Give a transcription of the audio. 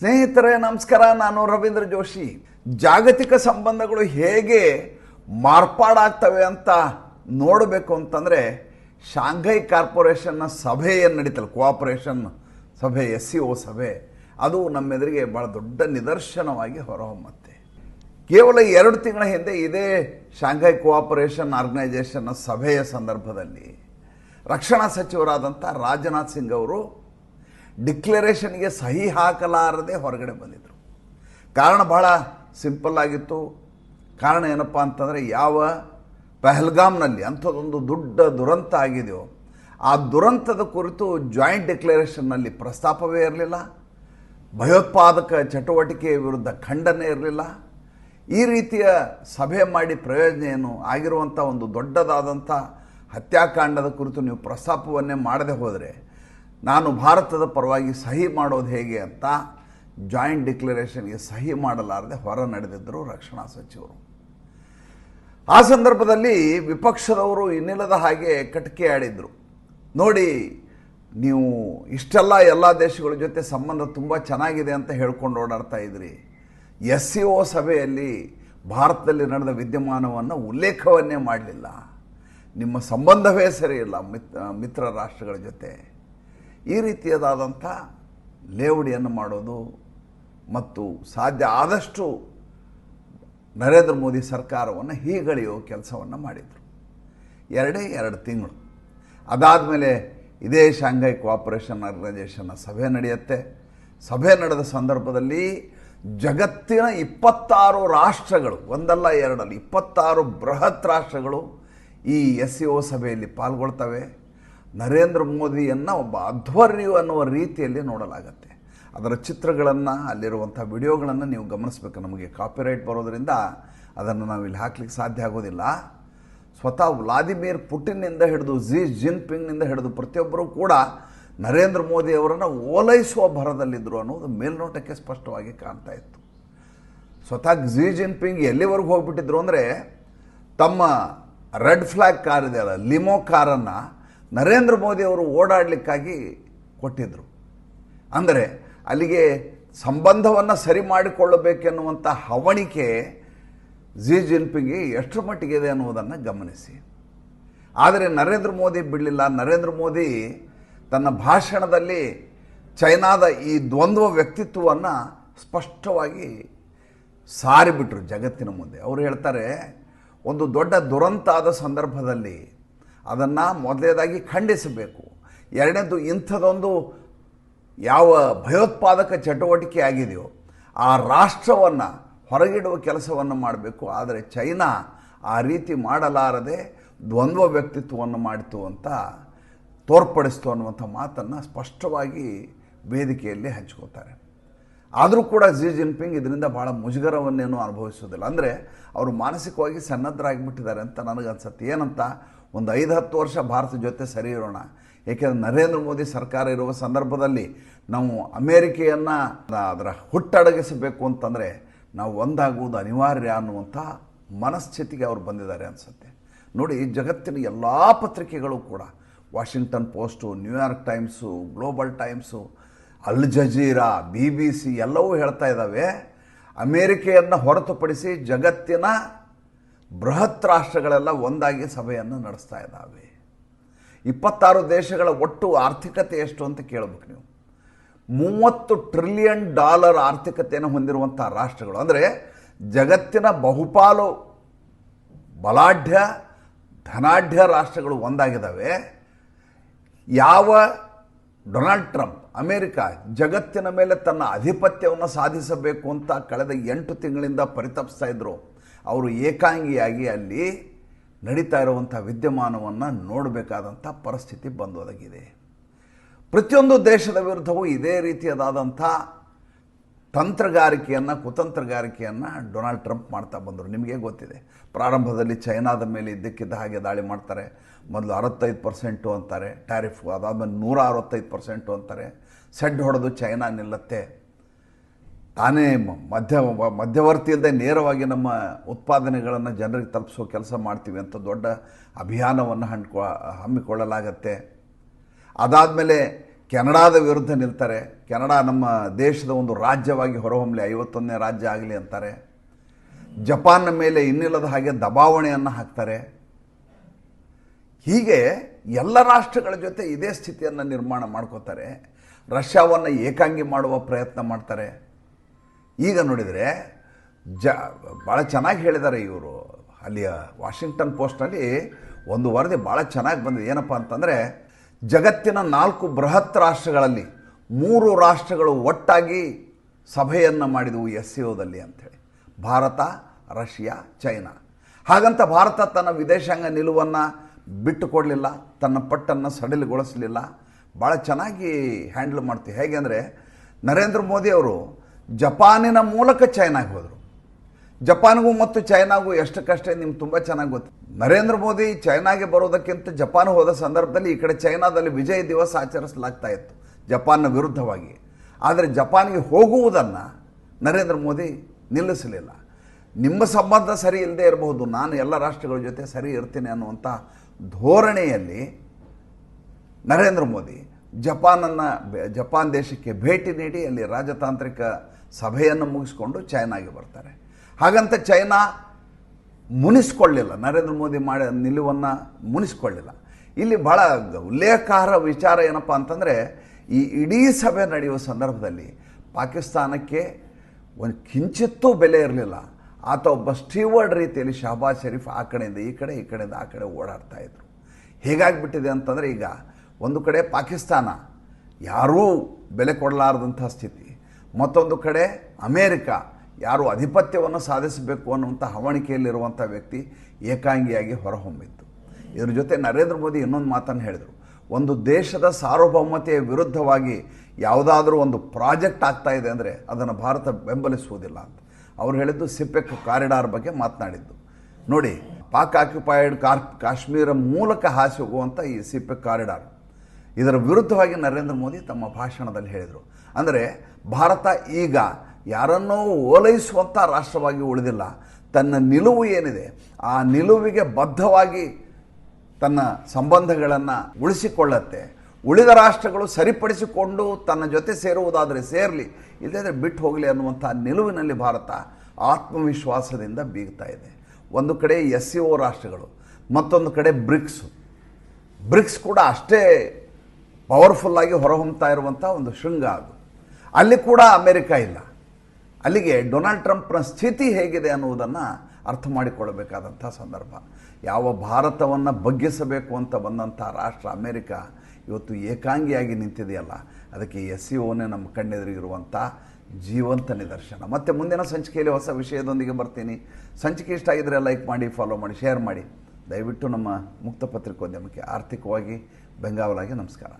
ಸ್ನೇಹಿತರೆ, ನಮಸ್ಕಾರ. ನಾನು ರವೀಂದ್ರ ಜೋಶಿ. ಜಾಗತಿಕ ಸಂಬಂಧಗಳು ಹೇಗೆ ಮಾರ್ಪಾಡಾಗ್ತವೆ ಅಂತ ನೋಡಬೇಕು ಅಂತಂದರೆ, ಶಾಂಘೈ ಕಾರ್ಪೊರೇಷನ್ನ ಸಭೆ ಏನು ನಡೀತಲ್ಲ, ಕೋಆಪರೇಷನ್ ಸಭೆ ಎಸ್ ಸಿ ಒ ಸಭೆ. ಅದು ನಮ್ಮೆದುರಿಗೆ ಭಾಳ ದೊಡ್ಡ ನಿದರ್ಶನವಾಗಿ ಹೊರಹೊಮ್ಮತ್ತೆ. ಕೇವಲ ಎರಡು ತಿಂಗಳ ಹಿಂದೆ ಇದೇ ಶಾಂಘೈ ಕೋಆಪರೇಷನ್ ಆರ್ಗನೈಜೇಷನ್ನ ಸಭೆಯ ಸಂದರ್ಭದಲ್ಲಿ ರಕ್ಷಣಾ ಸಚಿವರಾದಂಥ ರಾಜನಾಥ್ ಸಿಂಗ್ ಅವರು ಡಿಕ್ಲರೇಷನ್ಗೆ ಸಹಿ ಹಾಕಲಾರದೆ ಹೊರಗಡೆ ಬಂದಿದ್ದರು ಕಾರಣ ಬಹಳ ಸಿಂಪಲ್ ಆಗಿತ್ತು. ಕಾರಣ ಏನಪ್ಪ ಅಂತಂದರೆ ಯಾವ ಪೆಹಲ್ಗಾಮ್ನಲ್ಲಿ ಅಂಥದ್ದೊಂದು ದೊಡ್ಡ ದುರಂತ ಆಗಿದೆಯೋ, ಆ ದುರಂತದ ಕುರಿತು ಜಾಯಿಂಟ್ ಡಿಕ್ಲರೇಷನ್ನಲ್ಲಿ ಪ್ರಸ್ತಾಪವೇ ಇರಲಿಲ್ಲ. ಭಯೋತ್ಪಾದಕ ಚಟುವಟಿಕೆಯ ವಿರುದ್ಧ ಖಂಡನೆ ಇರಲಿಲ್ಲ. ಈ ರೀತಿಯ ಸಭೆ ಮಾಡಿ ಪ್ರಯೋಜನ ಏನು ಆಗಿರುವಂಥ ಒಂದು ದೊಡ್ಡದಾದಂಥ ಹತ್ಯಾಕಾಂಡದ ಕುರಿತು ನೀವು ಪ್ರಸ್ತಾಪವನ್ನೇ ಮಾಡದೆ ಹೋದರೆ ನಾನು ಭಾರತದ ಪರವಾಗಿ ಸಹಿ ಮಾಡೋದು ಹೇಗೆ ಅಂತ ಜಾಯಿಂಟ್ ಡಿಕ್ಲರೇಷನ್ಗೆ ಸಹಿ ಮಾಡಲಾರದೆ ಹೊರ ನಡೆದಿದ್ದರು ರಕ್ಷಣಾ ಸಚಿವರು. ಆ ಸಂದರ್ಭದಲ್ಲಿ ವಿಪಕ್ಷದವರು ಇನ್ನಿಲ್ಲದ ಹಾಗೆ ಕಟಕೆ ಆಡಿದರು ನೋಡಿ, ನೀವು ಇಷ್ಟೆಲ್ಲ ಎಲ್ಲ ದೇಶಗಳ ಜೊತೆ ಸಂಬಂಧ ತುಂಬ ಚೆನ್ನಾಗಿದೆ ಅಂತ ಹೇಳ್ಕೊಂಡು ಓಡಾಡ್ತಾ ಇದ್ರಿ. ಎಸ್ ಸಿ ಒ ಸಭೆಯಲ್ಲಿ ಭಾರತದಲ್ಲಿ ನಡೆದ ವಿದ್ಯಮಾನವನ್ನು ಉಲ್ಲೇಖವನ್ನೇ ಮಾಡಲಿಲ್ಲ. ನಿಮ್ಮ ಸಂಬಂಧವೇ ಸರಿ ಇಲ್ಲ ಮಿತ್ರ ರಾಷ್ಟ್ರಗಳ ಜೊತೆ. ಈ ರೀತಿಯದಾದಂಥ ಲೇವಡಿಯನ್ನು ಮಾಡೋದು ಮತ್ತು ಸಾಧ್ಯ ಆದಷ್ಟು ನರೇಂದ್ರ ಮೋದಿ ಸರ್ಕಾರವನ್ನು ಹೀಗಳೆಯೋ ಕೆಲಸವನ್ನು ಮಾಡಿದರು. ಎರಡೇ ಎರಡು ತಿಂಗಳು. ಅದಾದಮೇಲೆ ಇದೇ ಶಾಂಘೈ ಕೋಆಪರೇಷನ್ ಆರ್ಗನೈಜೇಷನ್ನ ಸಭೆ ನಡೆಯುತ್ತೆ. ಸಭೆ ನಡೆದ ಸಂದರ್ಭದಲ್ಲಿ ಜಗತ್ತಿನ ಇಪ್ಪತ್ತಾರು ರಾಷ್ಟ್ರಗಳು, ಒಂದಲ್ಲ ಎರಡಲ್ಲ, ಇಪ್ಪತ್ತಾರು ಬೃಹತ್ ರಾಷ್ಟ್ರಗಳು ಈ ಎಸ್ ಸಿ ಒ ಸಭೆಯಲ್ಲಿ ಪಾಲ್ಗೊಳ್ತವೆ. ನರೇಂದ್ರ ಮೋದಿಯನ್ನು ಒಬ್ಬ ಅಧ್ವರ್ಯು ಅನ್ನುವ ರೀತಿಯಲ್ಲಿ ನೋಡಲಾಗತ್ತೆ. ಅದರ ಚಿತ್ರಗಳನ್ನು, ಅಲ್ಲಿರುವಂಥ ವಿಡಿಯೋಗಳನ್ನು ನೀವು ಗಮನಿಸಬೇಕು. ನಮಗೆ ಕಾಪಿರೈಟ್ ಬರೋದರಿಂದ ಅದನ್ನು ನಾವು ಇಲ್ಲಿ ಹಾಕ್ಲಿಕ್ಕೆ ಸಾಧ್ಯ ಆಗೋದಿಲ್ಲ. ಸ್ವತಃ ವ್ಲಾದಿಮಿರ್ ಪುಟಿನ್ನಿಂದ ಹಿಡಿದು ಜಿ ಜಿನ್ಪಿಂಗ್ನಿಂದ ಹಿಡಿದು ಪ್ರತಿಯೊಬ್ಬರೂ ಕೂಡ ನರೇಂದ್ರ ಮೋದಿ ಅವರನ್ನು ಓಲೈಸುವ ಭರದಲ್ಲಿದ್ದರು ಅನ್ನೋದು ಮೇಲ್ನೋಟಕ್ಕೆ ಸ್ಪಷ್ಟವಾಗಿ ಕಾಣ್ತಾ ಇತ್ತು. ಸ್ವತಃ ಜಿ ಜಿನ್ಪಿಂಗ್ ಎಲ್ಲಿವರೆಗೂ ಹೋಗ್ಬಿಟ್ಟಿದ್ರು ಅಂದರೆ ತಮ್ಮ ರೆಡ್ ಫ್ಲ್ಯಾಗ್ ಕಾರ್ ಇದೆಯಲ್ಲ ಲಿಮೋ ಕಾರನ್ನು ನರೇಂದ್ರ ಮೋದಿ ಅವರು ಓಡಾಡಲಿಕ್ಕಾಗಿ ಕೊಟ್ಟಿದ್ದರು ಅಂದರೆ ಅಲ್ಲಿಗೆ ಸಂಬಂಧವನ್ನು ಸರಿ ಮಾಡಿಕೊಳ್ಳಬೇಕೆನ್ನುವಂಥ ಹವಣಿಕೆ ಜಿ ಜಿನ್ಪಿಂಗ್ಗೆ ಎಷ್ಟರ ಮಟ್ಟಿಗೆ ಇದೆ ಅನ್ನುವುದನ್ನು ಗಮನಿಸಿ. ಆದರೆ ನರೇಂದ್ರ ಮೋದಿ ಬಿಡಲಿಲ್ಲ. ನರೇಂದ್ರ ಮೋದಿ ತನ್ನ ಭಾಷಣದಲ್ಲಿ ಚೈನಾದ ಈ ದ್ವಂದ್ವ ವ್ಯಕ್ತಿತ್ವವನ್ನು ಸ್ಪಷ್ಟವಾಗಿ ಸಾರಿಬಿಟ್ರು ಜಗತ್ತಿನ ಮುಂದೆ. ಅವರು ಹೇಳ್ತಾರೆ, ಒಂದು ದೊಡ್ಡ ದುರಂತ ಆದ ಸಂದರ್ಭದಲ್ಲಿ ಅದನ್ನು ಮೊದಲನೇದಾಗಿ ಖಂಡಿಸಬೇಕು. ಎರಡನೇದು ಇಂಥದೊಂದು ಯಾವ ಭಯೋತ್ಪಾದಕ ಚಟುವಟಿಕೆ ಆಗಿದೆಯೋ ಆ ರಾಷ್ಟ್ರವನ್ನು ಹೊರಗಿಡುವ ಕೆಲಸವನ್ನು ಮಾಡಬೇಕು. ಆದರೆ ಚೈನಾ ಆ ರೀತಿ ಮಾಡಲಾರದೆ ದ್ವಂದ್ವ ವ್ಯಕ್ತಿತ್ವವನ್ನು ಮಾಡಿತು ಅಂತ ತೋರ್ಪಡಿಸ್ತು ಅನ್ನುವಂಥ ಮಾತನ್ನು ಸ್ಪಷ್ಟವಾಗಿ ವೇದಿಕೆಯಲ್ಲಿ ಹಂಚ್ಕೋತಾರೆ. ಆದರೂ ಕೂಡ ಜಿ ಜಿನ್ಪಿಂಗ್ ಇದರಿಂದ ಭಾಳ ಮುಜುಗರವನ್ನೇನು ಅನುಭವಿಸೋದಿಲ್ಲ ಅಂದರೆ ಅವರು ಮಾನಸಿಕವಾಗಿ ಸನ್ನದ್ಧರಾಗಿಬಿಟ್ಟಿದ್ದಾರೆ ಅಂತ ನನಗನ್ಸುತ್ತೆ. ಏನಂತ? ಒಂದು ಐದು ಹತ್ತು ವರ್ಷ ಭಾರತ ಜೊತೆ ಸರಿ ಇರೋಣ. ಏಕೆಂದರೆ ನರೇಂದ್ರ ಮೋದಿ ಸರ್ಕಾರ ಇರುವ ಸಂದರ್ಭದಲ್ಲಿ ನಾವು ಅಮೇರಿಕೆಯನ್ನು ಅದರ ಹುಟ್ಟಡಗಿಸಬೇಕು ಅಂತಂದರೆ ನಾವು ಒಂದಾಗುವುದು ಅನಿವಾರ್ಯ ಅನ್ನುವಂಥ ಮನಸ್ಥಿತಿಗೆ ಅವರು ಬಂದಿದ್ದಾರೆ ಅನಿಸುತ್ತೆ. ನೋಡಿ ಜಗತ್ತಿನ ಎಲ್ಲ ಪತ್ರಿಕೆಗಳು ಕೂಡ, Washington Post New York Times, Global Times, Al Jazeera, B B C ಎಲ್ಲವೂ ಹೇಳ್ತಾ ಇದ್ದಾವೆ. ಅಮೇರಿಕೆಯನ್ನು ಹೊರತುಪಡಿಸಿ ಜಗತ್ತಿನ ಬೃಹತ್ ರಾಷ್ಟ್ರಗಳೆಲ್ಲ ಒಂದಾಗಿ ಸಭೆಯನ್ನು ನಡೆಸ್ತಾ ಇದ್ದಾವೆ. ಇಪ್ಪತ್ತಾರು ದೇಶಗಳ ಒಟ್ಟು ಆರ್ಥಿಕತೆ ಎಷ್ಟು ಅಂತ ಕೇಳಬೇಕು ನೀವು. ಮೂವತ್ತು ಟ್ರಿಲಿಯನ್ ಡಾಲರ್ ಆರ್ಥಿಕತೆಯನ್ನು ಹೊಂದಿರುವಂಥ ರಾಷ್ಟ್ರಗಳು. ಅಂದರೆ ಜಗತ್ತಿನ ಬಹುಪಾಲು ಬಲಾಢ್ಯ, ಧನಾಢ್ಯ ರಾಷ್ಟ್ರಗಳು ಒಂದಾಗಿದ್ದಾವೆ. ಯಾವ ಡೊನಾಲ್ಡ್ ಟ್ರಂಪ್, ಅಮೇರಿಕ ಜಗತ್ತಿನ ಮೇಲೆ ತನ್ನ ಆಧಿಪತ್ಯವನ್ನು ಸಾಧಿಸಬೇಕು ಅಂತ ಕಳೆದ ಎಂಟು ತಿಂಗಳಿಂದ ಪರಿತಪಿಸ್ತಾ ಇದ್ದರು ಅವರು ಏಕಾಂಗಿಯಾಗಿ ಅಲ್ಲಿ ನಡೀತಾ ಇರುವಂಥ ವಿದ್ಯಮಾನವನ್ನು ನೋಡಬೇಕಾದಂಥ ಪರಿಸ್ಥಿತಿ ಬಂದೊದಗಿದೆ. ಪ್ರತಿಯೊಂದು ದೇಶದ ವಿರುದ್ಧವೂ ಇದೇ ರೀತಿಯದಾದಂಥ ತಂತ್ರಗಾರಿಕೆಯನ್ನು, ಕುತಂತ್ರಗಾರಿಕೆಯನ್ನು ಡೊನಾಲ್ಡ್ ಟ್ರಂಪ್ ಮಾಡ್ತಾ ಬಂದರು. ನಿಮಗೆ ಗೊತ್ತಿದೆ. ಪ್ರಾರಂಭದಲ್ಲಿ ಚೈನಾದ ಮೇಲೆ ಇದ್ದಕ್ಕಿದ್ದ ಹಾಗೆ ದಾಳಿ ಮಾಡ್ತಾರೆ. ಮೊದಲು ಅರವತ್ತೈದು ಪರ್ಸೆಂಟು ಅಂತಾರೆ. ಟ್ಯಾರಿಫ್ ಅದಾದಮೇಲೆ ನೂರ ಅರವತ್ತೈದು ಪರ್ಸೆಂಟು ಅಂತಾರೆ. ಸೆಡ್ ಹೊಡೆದು ಚೈನಾ ನಿಲ್ಲತ್ತೆ. ತಾನೇ ಮಧ್ಯ ಮಧ್ಯವರ್ತಿ ನೇರವಾಗಿ ನಮ್ಮ ಉತ್ಪಾದನೆಗಳನ್ನು ಜನರಿಗೆ ತಲುಪಿಸೋ ಕೆಲಸ ಮಾಡ್ತೀವಿ ಅಂತ ದೊಡ್ಡ ಅಭಿಯಾನವನ್ನು ಹಣ್ಕೊ ಹಮ್ಮಿಕೊಳ್ಳಲಾಗತ್ತೆ. ಅದಾದಮೇಲೆ ಕೆನಡಾದ ವಿರುದ್ಧ ನಿಲ್ತಾರೆ. ಕೆನಡಾ ನಮ್ಮ ದೇಶದ ಒಂದು ರಾಜ್ಯವಾಗಿ ಹೊರಹೊಮ್ಮಲಿ ಐವತ್ತೊಂದನೇ ರಾಜ್ಯ ಆಗಲಿ ಅಂತಾರೆ. ಜಪಾನ್ನ ಮೇಲೆ ಇನ್ನಿಲ್ಲದ ಹಾಗೆ ದಬಾವಣೆಯನ್ನು ಹಾಕ್ತಾರೆ. ಹೀಗೆ ಎಲ್ಲ ರಾಷ್ಟ್ರಗಳ ಜೊತೆ ಇದೇ ಸ್ಥಿತಿಯನ್ನು ನಿರ್ಮಾಣ ಮಾಡ್ಕೋತಾರೆ. ರಷ್ಯಾವನ್ನು ಏಕಾಂಗಿ ಮಾಡುವ ಪ್ರಯತ್ನ ಮಾಡ್ತಾರೆ. ಈಗ ನೋಡಿದರೆ ಜ ಭಾಳ ಚೆನ್ನಾಗಿ ಹೇಳಿದ್ದಾರೆ ಇವರು. ಅಲ್ಲಿಯ ವಾಷಿಂಗ್ಟನ್ ಪೋಸ್ಟ್ನಲ್ಲಿ ಒಂದು ವರದಿ ಭಾಳ ಚೆನ್ನಾಗಿ ಬಂದಿದೆ. ಏನಪ್ಪ ಅಂತಂದರೆ, ಜಗತ್ತಿನ ನಾಲ್ಕು ಬೃಹತ್ ರಾಷ್ಟ್ರಗಳಲ್ಲಿ ಮೂರು ರಾಷ್ಟ್ರಗಳು ಒಟ್ಟಾಗಿ ಸಭೆಯನ್ನು ಮಾಡಿದವು ಎಸ್ ಸಿ ಓದಲ್ಲಿ ಅಂಥೇಳಿ. Bharat, Russia, China. ಹಾಗಂತ ಭಾರತ ತನ್ನ ವಿದೇಶಾಂಗ ನಿಲುವನ್ನು ಬಿಟ್ಟು ಕೊಡಲಿಲ್ಲ, ತನ್ನ ಪಟ್ಟನ್ನು ಸಡಿಲಗೊಳಿಸಲಿಲ್ಲ. ಭಾಳ ಚೆನ್ನಾಗಿ ಹ್ಯಾಂಡಲ್ ಮಾಡ್ತೀವಿ ಹೇಗೆ ಅಂದರೆ, ನರೇಂದ್ರ ಮೋದಿ ಅವರು ಜಪಾನಿನ ಮೂಲಕ ಚೈನಾಗೆ ಹೋದರು. ಜಪಾನ್ಗೂ ಮತ್ತು ಚೈನಾಗೂ ಎಷ್ಟಕ್ಕಷ್ಟೇ ನಿಮ್ಗೆ ತುಂಬ ಚೆನ್ನಾಗಿ ಗೊತ್ತು. ನರೇಂದ್ರ ಮೋದಿ ಚೈನಾಗೆ ಬರೋದಕ್ಕಿಂತ ಜಪಾನ್ ಹೋದ ಸಂದರ್ಭದಲ್ಲಿ ಈ ಕಡೆ ಚೈನಾದಲ್ಲಿ ವಿಜಯ ದಿವಸ ಆಚರಿಸಲಾಗ್ತಾ ಇತ್ತು, ಜಪಾನ್ನ ವಿರುದ್ಧವಾಗಿ. ಆದರೆ ಜಪಾನ್ಗೆ ಹೋಗುವುದನ್ನು ನರೇಂದ್ರ ಮೋದಿ ನಿಲ್ಲಿಸಲಿಲ್ಲ. ನಿಮ್ಮ ಸಂಬಂಧ ಸರಿ ಇಲ್ಲದೆ ಇರಬಹುದು, ನಾನು ಎಲ್ಲ ರಾಷ್ಟ್ರಗಳ ಜೊತೆ ಸರಿ ಇರ್ತೀನಿ ಅನ್ನುವಂಥ ಧೋರಣೆಯಲ್ಲಿ ನರೇಂದ್ರ ಮೋದಿ ಜಪಾನನ್ನು ಜಪಾನ್ ದೇಶಕ್ಕೆ ಭೇಟಿ ನೀಡಿ ಅಲ್ಲಿ ರಾಜತಾಂತ್ರಿಕ ಸಭೆಯನ್ನು ಮುಗಿಸ್ಕೊಂಡು ಚೈನಾಗೆ ಬರ್ತಾರೆ. ಹಾಗಂತ ಚೈನಾ ಮುನಿಸ್ಕೊಳ್ಳಿಲ್ಲ. ನರೇಂದ್ರ ಮೋದಿ ಮಾಡಿ ನಿಲುವನ್ನು ಮುನಿಸ್ಕೊಳ್ಳಿಲ್ಲ. ಇಲ್ಲಿ ಭಾಳ ಉಲ್ಲೇಖಾರ್ಹ ವಿಚಾರ ಏನಪ್ಪ ಅಂತಂದರೆ, ಈ ಇಡೀ ಸಭೆ ನಡೆಯುವ ಸಂದರ್ಭದಲ್ಲಿ ಪಾಕಿಸ್ತಾನಕ್ಕೆ ಒಂದು ಕಿಂಚಿತ್ತೂ ಬೆಲೆ ಇರಲಿಲ್ಲ. ಆತ ಒಬ್ಬ ಸ್ಟೀವರ್ಡ್ ರೀತಿಯಲ್ಲಿ ಶಹಬಾಜ್ ಶರೀಫ್ ಆ ಕಡೆಯಿಂದ ಈ ಕಡೆ, ಈ ಕಡೆಯಿಂದ ಆ ಕಡೆ ಓಡಾಡ್ತಾ ಇದ್ರು. ಹೇಗಾಗಿಬಿಟ್ಟಿದೆ ಅಂತಂದರೆ ಈಗ ಒಂದು ಕಡೆ ಪಾಕಿಸ್ತಾನ, ಯಾರೂ ಬೆಲೆ ಕೊಡಲಾರದಂಥ ಸ್ಥಿತಿ. ಮತ್ತೊಂದು ಕಡೆ ಅಮೇರಿಕ, ಯಾರು ಅಧಿಪತ್ಯವನ್ನು ಸಾಧಿಸಬೇಕು ಅನ್ನುವಂಥ ಹವಣಿಕೆಯಲ್ಲಿರುವಂಥ ವ್ಯಕ್ತಿ ಏಕಾಂಗಿಯಾಗಿ ಹೊರಹೊಮ್ಮಿತ್ತು ಇದ್ರ ಜೊತೆ ನರೇಂದ್ರ ಮೋದಿ ಇನ್ನೊಂದು ಮಾತನ್ನು ಹೇಳಿದರು. ಒಂದು ದೇಶದ ಸಾರ್ವಭೌಮತೆಯ ವಿರುದ್ಧವಾಗಿ ಯಾವುದಾದ್ರೂ ಒಂದು ಪ್ರಾಜೆಕ್ಟ್ ಆಗ್ತಾ ಇದೆ ಅಂದರೆ ಅದನ್ನು ಭಾರತ ಬೆಂಬಲಿಸುವುದಿಲ್ಲ ಅಂತ. ಅವ್ರು ಹೇಳಿದ್ದು ಸಿಪೆಕ್ ಕಾರಿಡಾರ್ ಬಗ್ಗೆ ಮಾತನಾಡಿದ್ದು. ನೋಡಿ, ಪಾಕ್ ಆಕ್ಯುಪೈಡ್ ಕಾಶ್ಮೀರ ಮೂಲಕ ಹಾಸಿ ಹೋಗುವಂಥ ಈ ಸಿಪೆಕ್ ಕಾರಿಡಾರ್. ಇದರ ವಿರುದ್ಧವಾಗಿ ನರೇಂದ್ರ ಮೋದಿ ತಮ್ಮ ಭಾಷಣದಲ್ಲಿ ಹೇಳಿದರು. ಅಂದರೆ ಭಾರತ ಈಗ ಯಾರನ್ನೋ ಓಲೈಸುವಂಥ ರಾಷ್ಟ್ರವಾಗಿ ಉಳಿದಿಲ್ಲ. ತನ್ನ ನಿಲುವು ಏನಿದೆ, ಆ ನಿಲುವಿಗೆ ಬದ್ಧವಾಗಿ ತನ್ನ ಸಂಬಂಧಗಳನ್ನು ಉಳಿಸಿಕೊಳ್ಳತ್ತೆ. ಉಳಿದ ರಾಷ್ಟ್ರಗಳು ಸರಿಪಡಿಸಿಕೊಂಡು ತನ್ನ ಜೊತೆ ಸೇರುವುದಾದರೆ ಸೇರಲಿ ಇಲ್ಲದೇ ಬಿಟ್ಟು ಹೋಗಲಿ ಅನ್ನುವಂಥ ನಿಲುವಿನಲ್ಲಿ ಭಾರತ ಆತ್ಮವಿಶ್ವಾಸದಿಂದ ಬೀಗ್ತಾ ಇದೆ. ಒಂದು ಕಡೆ ಎಸ್ ಸಿ ಒ ರಾಷ್ಟ್ರಗಳು, ಮತ್ತೊಂದು ಕಡೆ ಬ್ರಿಕ್ಸು. ಬ್ರಿಕ್ಸ್ ಕೂಡ ಅಷ್ಟೇ ಪವರ್ಫುಲ್ಲಾಗಿ ಹೊರಹೊಮ್ತಾ ಇರುವಂಥ ಒಂದು ಶೃಂಗ ಅದು. ಅಲ್ಲಿ ಕೂಡ ಅಮೆರಿಕ ಇಲ್ಲ. ಅಲ್ಲಿಗೆ ಡೊನಾಲ್ಡ್ ಟ್ರಂಪ್ನ ಸ್ಥಿತಿ ಹೇಗಿದೆ ಅನ್ನುವುದನ್ನು ಅರ್ಥ ಮಾಡಿಕೊಳ್ಳಬೇಕಾದಂಥ ಸಂದರ್ಭ. ಯಾವ ಭಾರತವನ್ನು ಬಗ್ಗಿಸಬೇಕು ಅಂತ ಬಂದಂಥ ರಾಷ್ಟ್ರ ಅಮೆರಿಕ ಇವತ್ತು ಏಕಾಂಗಿಯಾಗಿ ನಿಂತಿದೆಯಲ್ಲ, ಅದಕ್ಕೆ ಎಸ್ ಸಿ ಓನೇ ನಮ್ಮ ಕಣ್ಣೆದುರಿಗಿರುವಂಥ ಜೀವಂತ ನಿದರ್ಶನ. ಮತ್ತು ಮುಂದಿನ ಸಂಚಿಕೆಯಲ್ಲಿ ಹೊಸ ವಿಷಯದೊಂದಿಗೆ ಬರ್ತೀನಿ. ಸಂಚಿಕೆ ಇಷ್ಟ ಆಗಿದರೆ ಲೈಕ್ ಮಾಡಿ, ಫಾಲೋ ಮಾಡಿ, ಶೇರ್ ಮಾಡಿ. ದಯವಿಟ್ಟು ನಮ್ಮ ಮುಕ್ತ ಪತ್ರಿಕೋದ್ಯಮಕ್ಕೆ ಆರ್ಥಿಕವಾಗಿ ಬೆಂಗಾವಲಾಗಿ ನಮಸ್ಕಾರ.